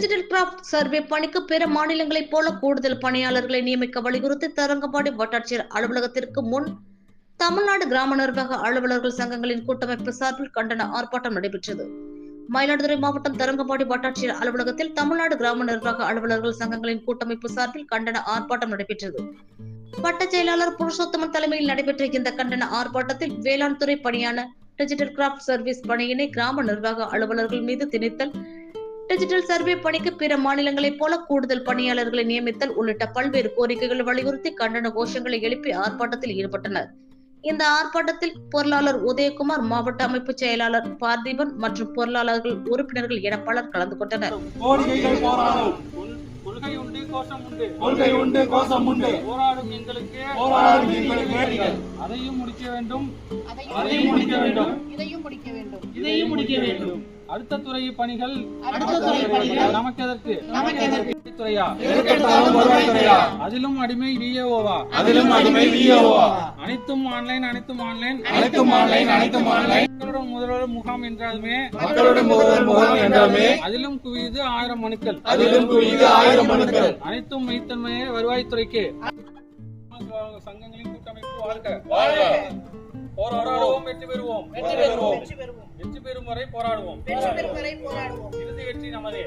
Digital craft survey பணிக்கு பிற மாநிலங்களைப் போல கூடுதல் பணியாளர்களை நியமிக்க வலியுறுத்தி தரங்கம்பாடி வட்டாட்சியர் அலுவலகத்திற்கு முன் தமிழ்நாடு கிராம நிர்வாக அலுவலர்கள் சங்கங்களின் கூட்டமைப்பு சார்பில் கண்டன ஆர்ப்பாட்டம் நடைபெற்றது. மயிலாடுதுறை மாவட்டம் தரங்கம்பாடி வட்டாட்சியர் அலுவலகத்தில் தமிழ்நாடு கிராம நிர்வாக அலுவலர்கள் சங்கங்களின் கூட்டமைப்பு சார்பில் கண்டன ஆர்ப்பாட்டம் நடைபெற்றது. வட்டச் செயலாளர் புருஷோத்தமன் தலைமையில் நடைபெற்ற இந்த கண்டன ஆர்ப்பாட்டத்தில் வேளாண் துறை பணியான டிஜிட்டல் கிராஃப்ட் சர்வீஸ் பணியினை கிராம நிர்வாக அலுவலர்கள் மீது திணித்தல் டிஜிட்டல் சர்வே பணிக்கு பிற மாநிலங்களைப் போல கூடுதல் பணியாளர்களை நியமித்தல் உள்ளிட்ட பல்வேறு கோரிக்கைகளை வலியுறுத்தி கண்டன கோஷங்களை எழுப்பி ஆர்ப்பாட்டத்தில் ஈடுபட்டனர். இந்த ஆர்ப்பாட்டத்தில் பொருளாளர் உதயகுமார் மாவட்ட அமைப்பு செயலாளர் பார்த்திபன் மற்றும் பொருளாளர்கள் உறுப்பினர்கள் என பலர் கலந்து கொண்டனர். கோரிக்கைகள் போராடும். கொள்- கொள்கை உண்டு கோஷம் உண்டு. கொள்கை உண்டு கோஷம் உண்டு. போராடும் எங்களுக்கு போராடும் எங்களுக்கு அதையும் முடிக்க வேண்டும். அதையும் முடிக்க வேண்டும். இதையும் முடிக்க வேண்டும். இதையும் முடிக்க வேண்டும். அடுத்த துறை பணிகள் அடுத்த துறை பணிகள் நமக்கு எதற்கு? நமக்கு அதிலும் அடிமை விஏஓவா அதிலும் அடிமை விஓவா அனைத்தும் ஆன்லைன் அனைத்தும் ஆன்லைன் அனைத்தும் ஆன்லைன் அனைத்தும் ஆன்லைன் மக்களுடன் முதல்வர் முகாம் என்றாலுமே மக்களுடன் முதல் முகம் என்றாலுமே அதிலும் குவியுது ஆயிரம் மனுக்கள். அதிலும் குவிந்து ஆயிரம் மனுக்கள். அனைத்தும் மெய்த்தன்மையை வருவாய்த்துறைக்கு. சங்கங்களின் கூட்டமைப்பு வாழ்க. வாழ்க. போராடுவோம். வெற்றி பெறுவோம். வெற்றி பெறுவோம். வெற்றி பெறும் வரை போராடுவோம். இறுதி வெற்றி நமதே.